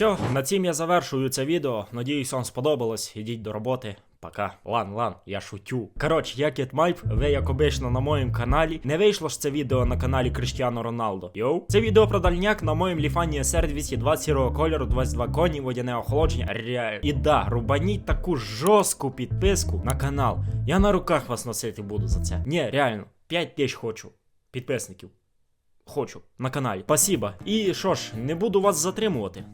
Все, на цім я завершую це відео. Надіюсь, вам сподобалось. Ідіть до роботи. Пока. Лан, лан, я шутю. Коротше, я Кіт Майп, ви як обично на моєму каналі. Не вийшло ж це відео на каналі Криштіану Роналдо. Йоу. Це відео про дальняк на моєму ліфані SR 220 сірого кольору, 22 коні, водяне охолодження. Реально. І да, рубаніть таку жорстку підписку на канал. Я на руках вас носити буду за це. Ні, реально, 5 тисяч хочу. Підписників. Хочу на каналі. Спасибо. І що ж, не буду вас затримувати.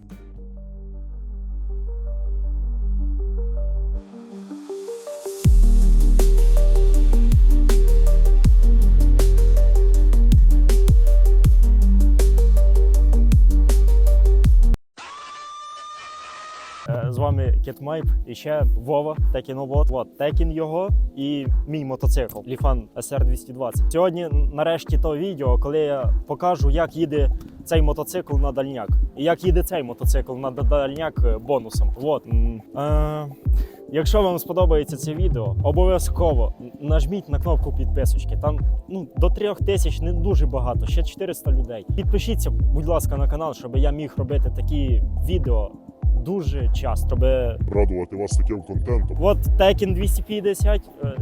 З вами Кіт Майп і ще Вова Текіновод. От Текін його і мій мотоцикл Ліфан SR 220. Сьогодні нарешті то відео, коли я покажу, як їде цей мотоцикл на дальняк. І як їде цей мотоцикл на дальняк е, бонусом. От. Е, якщо вам сподобається це відео, обов'язково нажміть на кнопку підписочки. Там ну, до трьох тисяч не дуже багато, ще 400 людей. Підпишіться, будь ласка, на канал, щоб я міг робити такі відео дуже часто. Щоб... радувати вас таким контентом. От Tekken 250, е,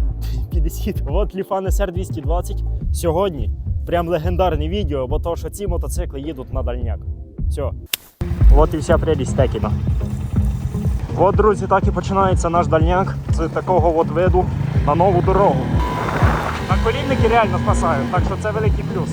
50, от Lifan SR 220. Сьогодні прям легендарне відео, бо то, що ці мотоцикли їдуть на дальняк. Все. От і вся прелість Текіна. От, друзі, так і починається наш дальняк з такого от виду на нову дорогу. Наколінники реально спасають, так що це великий плюс.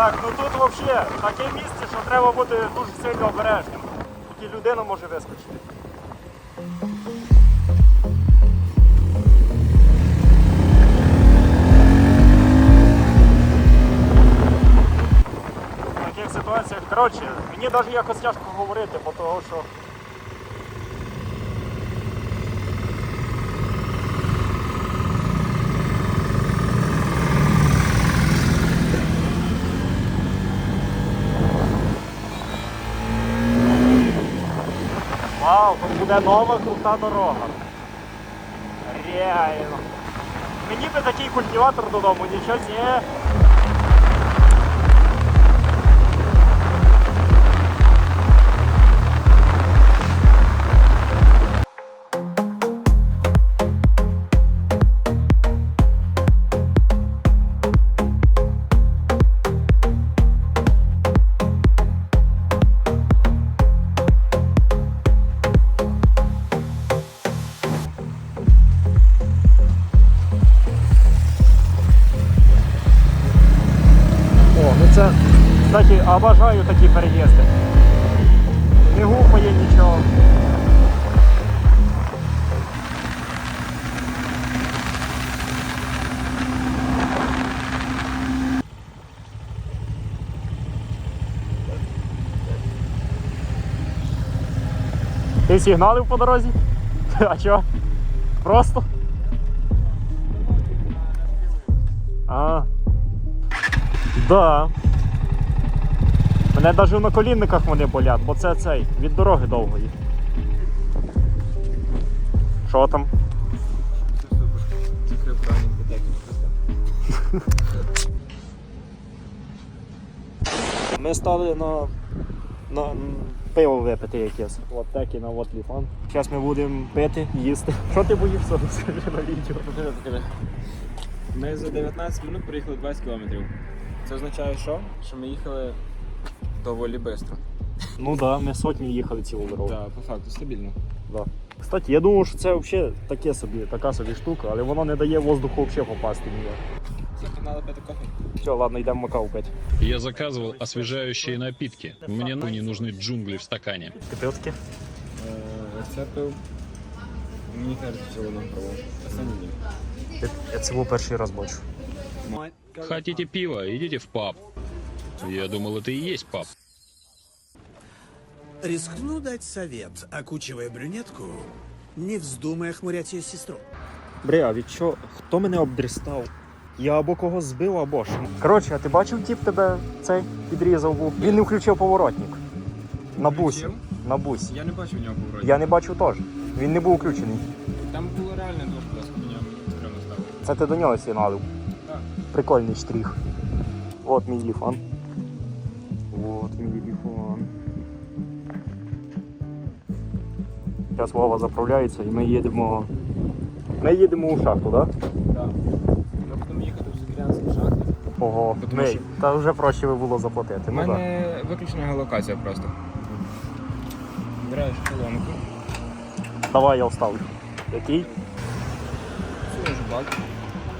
Так, ну тут взагалі таке місце, що треба бути дуже сильно обережним. Тільки людина може вискочити. В таких ситуаціях, коротше, мені навіть якось тяжко говорити, бо того, що Вау, тут буде нова крута дорога. Реально. Мені би такий культиватор додому, нічого не. Кстати, обожаю такі переїзди. Не гупає нічого. Ти сигналив по дорозі? А чого? Просто? А. Да. Мене навіть на колінниках вони болять, бо це цей від дороги довгої. Що там? Ми стали на, на пиво випити якесь. От так і на от ліфан. Зараз ми будемо пити, їсти. Що ти боїшся? На відео. Ми за 19 минут проїхали 20 кілометрів. Це означає що? Що ми їхали доволі швидко. Ну да, ми сотню їхали цілу дорогу. Так, по факту стабільно. Да. Кстати, я думав, що це взагалі таке собі, така собі штука, але воно не дає воздуху взагалі попасти ніяк. Це канали пити кофе. Все, ладно, йдемо макао пити. Я заказывал освежающие напитки. Мне ну, не нужны джунгли в стакане. Кипятки. Е, Це пив. Мені кажуть, що воно пробував. Останній ні. Я, я це був перший раз бачу. Хотите пива? Идите в паб. Я думал, это и есть паб. Рискну дать совет, окучивая брюнетку, не вздумай охмурять ее сестру. Бре, а від що? Хто мене обдрістав? Я або когось збив, або що. Коротше, а ти бачив тіп тебе цей підрізав був? Він не включив поворотник. На бусі. Включив? На бусі. Я не бачив в нього повороті. Я не бачив теж. Він не був включений. Там було реально дуже близько до нього, мені стрімно стало. Це ти до нього сигналив. Так. Прикольний штрих. От мій ліфан. От мій ліфан. Зараз Вова заправляється і ми їдемо. Ми їдемо у шахту, так? Да? Так. Ми будемо їхати в Зігрянські шахти. Ого, Тому ми, що- та вже проще би було заплатити. У Ну, да. мене геолокація просто. Збираєш колонку, Давай я вставлю. Який? сунеш в бак,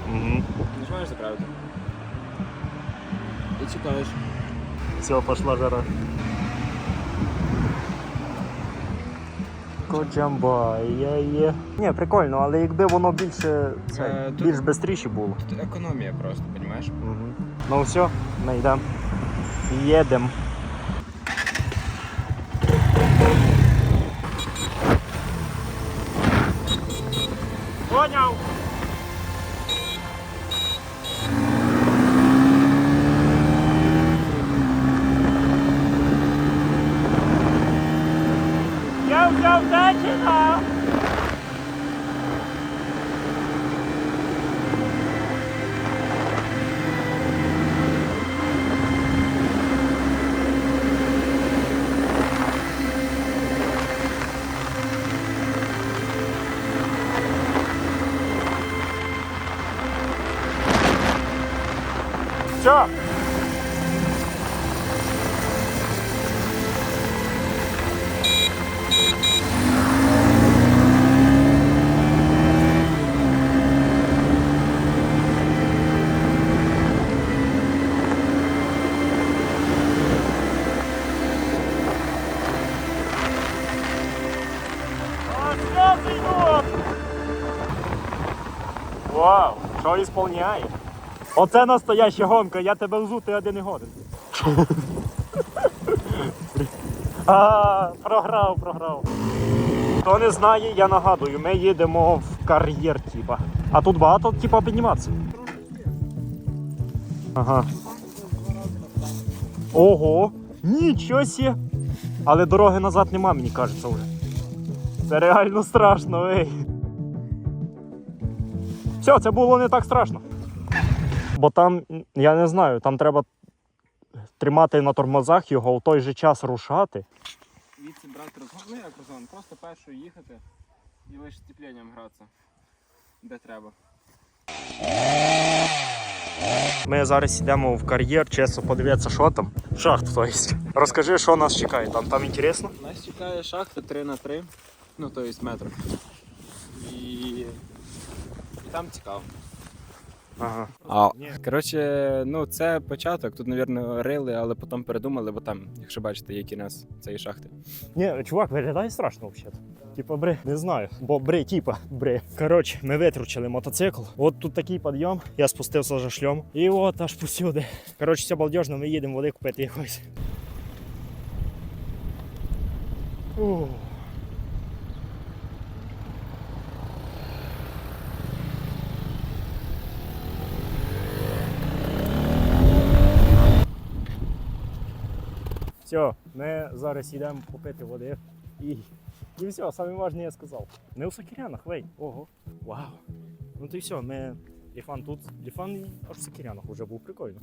Угу. нажимаєш заправити. І чекаєш. Все, пошла жара. Коджамба, є є. Ні, прикольно, але якби воно більше це, Е, тут- більш швидше було. Тут економія просто, розумієш? Угу. Ну все, ми йдемо. Їдемо. Поняв. Все. Вау, що ісполняє? Оце настояща гонка, я тебе взу, ти один і годин. а, програв, програв. Хто не знає, я нагадую, ми їдемо в кар'єр, типа. А тут багато, типа, підніматися. Ага. Ого! Нічого сі! Але дороги назад нема, мені кажеться вже. Це реально страшно, ей. Все, це було не так страшно. Бо там, я не знаю, там треба тримати на тормозах його в той же час рушати. Віці брати розгон, ну як розгон, просто першою їхати і лише стіпленням гратися. Де треба. Ми зараз йдемо в кар'єр, чесно подивитися, що там. Шахт, то есть. Розкажи, що нас чекає там. Там інтересно? Нас чекає шахта 3 на 3 ну то є метр. І... і там цікаво. Ага. А, коротше, ну це початок. Тут, мабуть, рили, але потім передумали, бо там, якщо бачите, є кінець цієї шахти. Ні, чувак, виглядає страшно взагалі. Типа бри, не знаю. Бо бри, типа, бри. Коротше, ми витручили мотоцикл. От тут такий підйом, я спустився за шльом. І от аж посюди. Коротше, все балдежно, ми їдемо води купити якось. Ух. Все, ми зараз йдемо попити води. І, і все, саме важне я сказав. Не у Сокирянах, вей. Ого. Вау. Ну то і все, ми. Ліфан тут. Ліфан аж в Сокирянах вже був прикольно.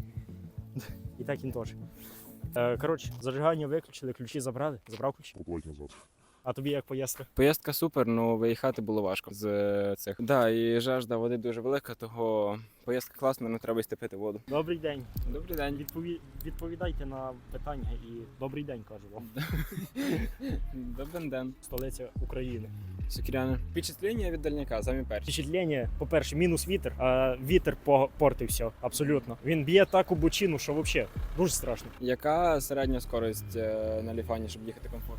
І так він теж. Е, коротше, зажигання виключили, ключі забрали. Забрав ключі. Покладь назад. А тобі як поїздка? Поїздка супер, ну виїхати було важко з е, цих. Да, і жажда води дуже велика, того поїздка класна, але треба йти пити воду. Добрий день. Добрий день. Відпові... Відповідайте на питання і добрий день кажу вам. Добрий день. Столиця України. Сукіряне. Впечатлення від дальняка, самі перші. Впечатлення, по-перше, мінус вітер, а вітер портив все, абсолютно. Він б'є таку бочину, що взагалі дуже страшно. Яка середня скорість е, на ліфані, щоб їхати комфортно?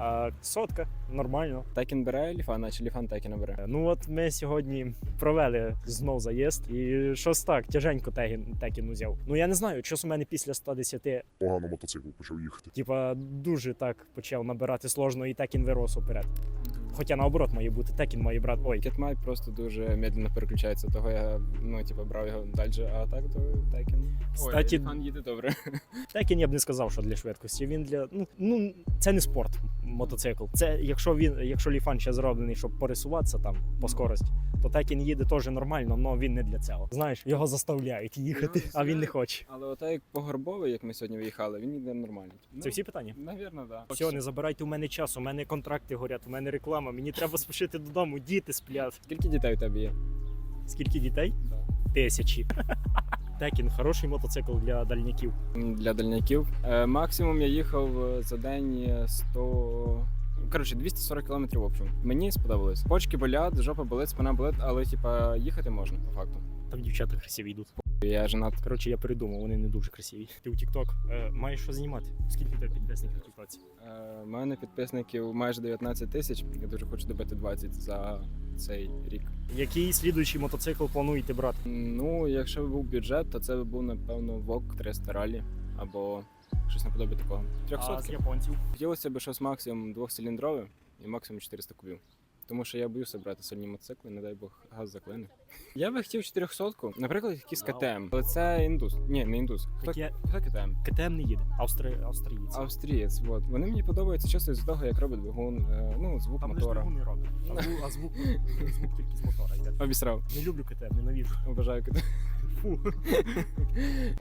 А сотка нормально. Текін бере ліфана чи ліфан Текіна бере? Е, Ну от ми сьогодні провели знов заїзд, і щось так, тяженько Тегін, Текін узяв. Ну я не знаю, щось у мене після 110, Погано мотоцикл почав їхати. типа, дуже так почав набирати сложно, і Текін вирос уперед. Хоча наоборот має бути, Текін має брати. Ой, Кетмай просто дуже медленно переключається, того я ну, типу, брав його далі, а так то Текін. Кстати, Ой, ліфан їде добре. Текін я б не сказав, що для швидкості. Він для ну ну це не спорт, мотоцикл. Це якщо він, якщо ліфан ще зроблений, щоб пересуватися там по скорості, то Текін їде теж нормально, але він не для цього. Знаєш, його заставляють їхати, Ну, а він не хоче. Але отак як по Горбовий, як ми сьогодні виїхали, він їде нормально. Це всі питання? Навірно, так. Да. Все, не забирайте у мене час, у мене контракти горять, у мене реклама, мені треба спішити додому, діти сплять. Скільки дітей у тебе є? Скільки дітей? Да. Тисячі. Текін хороший мотоцикл для дальняків. Для дальняків. Е, максимум я їхав е, за день е, 100... Коротше, 240 км в общому. Мені сподобалось. Почки болять, жопа болить, спина болить, але типа їхати можна по факту. Там дівчата красиві йдуть. Я женат. Коротше, я передумав, вони не дуже красиві. Ти у TikTok е, маєш що знімати? Скільки у тебе підписників в Тіктоці? Е, У мене підписників майже 19 тисяч. Я дуже хочу добити 20 за цей рік. Який слідуючий мотоцикл плануєте брати? Ну, якщо б був бюджет, то це б був напевно ВОК 300 ралі або щось наподобі такого. А з японців. Хотілося б щось максимум двохциліндрове і максимум 400 кубів. Тому що я боюся брати сильні мотоцикли, не дай Бог газ заклине. Я би хотів 400 наприклад, якийсь КТМ. Але це індус. Ні, не індус. Хто, я... хто КТМ? КТМ не їде, Австри... австрієць. Австрієць. Вот. Вони мені подобаються часто з того, як робить двигун, е, ну, звук Там лиш мотора. двигун не робить, а звук, а звук, звук тільки з мотора йде. Обісрав. Не люблю КТМ, ненавіжу. Обожаю КТМ. Фу.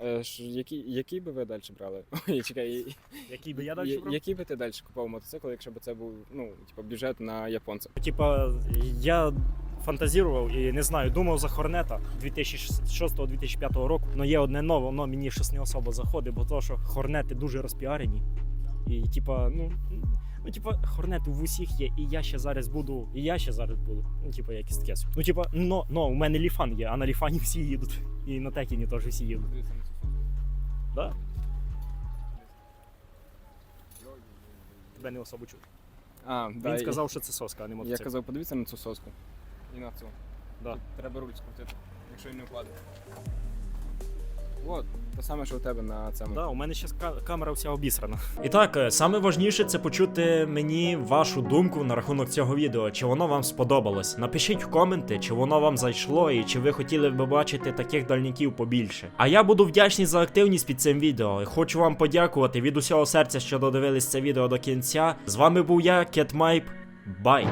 Е, ш- Який, який би ви далі брали? Ой, чекай, Який би я далі я- брав? який би ти далі купував мотоцикл, якщо б це був ну, типу, бюджет на японця? Типа, я фантазірував і не знаю, думав за Хорнета 2006-2005 року. але є одне нове, воно мені щось не особо заходить, бо то, що Хорнети дуже розпіарені. І типа, ну. Ну, типа, хорнети в усіх є, і я ще зараз буду, і я ще зараз буду. Ну, типа, якесь таке. Ну, типа, но, но, у мене ліфан є, а на ліфані всі їдуть. І на текіні теж всі їдуть. Да? Тебе не особо чув. А, да, Він і- сказав, що це соска, а не Я мотоцикл. казав, подивіться на цю соску. І на цю. Да. Треба руль скрутити, якщо він не впаде. От, те саме, що у тебе на цьому. Да, у мене ще камера вся обісрана. І так, е, саме важніше це почути мені вашу думку на рахунок цього відео. Чи воно вам сподобалось? Напишіть в коменти, чи воно вам зайшло, і чи ви хотіли б бачити таких дальніків побільше. А я буду вдячний за активність під цим відео. І хочу вам подякувати від усього серця, що додивились це відео до кінця. З вами був я, Кетмайп. Бай!